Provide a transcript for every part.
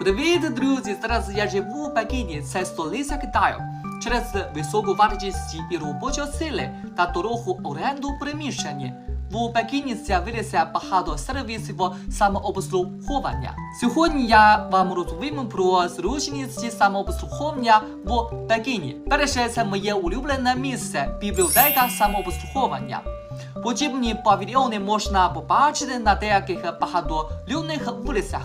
Привіт, друзі! Зараз я живу в Пекіні, це столиця Китаю. Через високу вартість і робочої сили та дорогу оренду приміщення. В Пекіні з'явилися багато сервісів самообслуговування. Сьогодні я вам розповім про зручність самообслуговування в Пекіні. Перше, це моє улюблене місце бібліотека самообслуговування. Подібні павільйони можна побачити на деяких багатолюдних вулицях.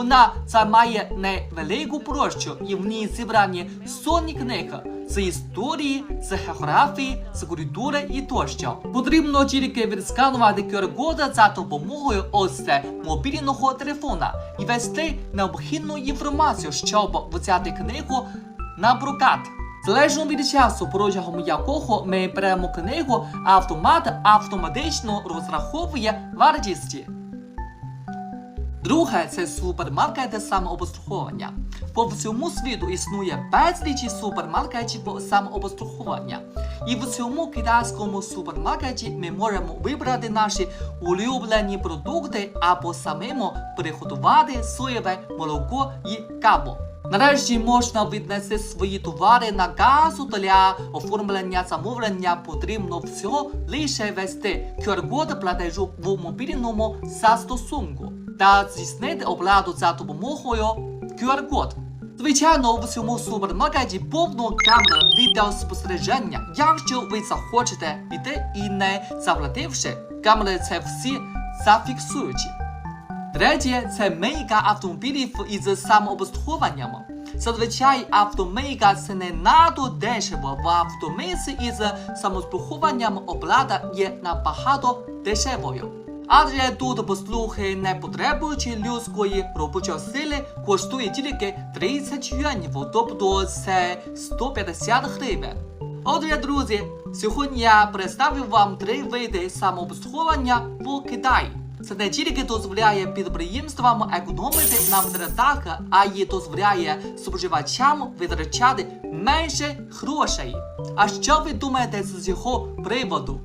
Вона займає невелику площу і в ній зібрані сотні книг з історії, з географії, з культури і тощо. Потрібно тільки відсканувати QR-код за допомогою ось це мобільного телефона і ввести необхідну інформацію, щоб взяти книгу на прокат. Залежно від часу, протягом якого ми беремо книгу, автомат автоматично розраховує вартість. Друге це супермаркети самообслуговування. По всьому світу існує безліч супермаркетів самообслуговування. І в цьому китайському супермаркеті ми можемо вибрати наші улюблені продукти або самому приготувати соєве молоко і каву. Нарешті можна віднести свої товари на касу для оформлення замовлення потрібно всього лише ввести QR-код платежу в мобільному застосунку та здійснити оплату за допомогою QR-код. Звичайно, в цьому супермаркеті повно камер відеоспостереження. Якщо ви захочете піти і не заплативши, камери це всі зафіксують. Третє це мийка автомобілів із самообслуговуванням. Зазвичай автомийка це не надто дешево. В автомийці із самообслуговуванням оплата є набагато дешевою. Адже тут послуги, не потребуючи людської робочої сили, коштує тільки 30 юанів, тобто це 150 гривень. Отже, друзі, сьогодні я представив вам три види самообслуговування в Китаї. Це не тільки дозволяє підприємствам економити на витратах, а й дозволяє споживачам витрачати менше грошей. А що ви думаєте з цього приводу?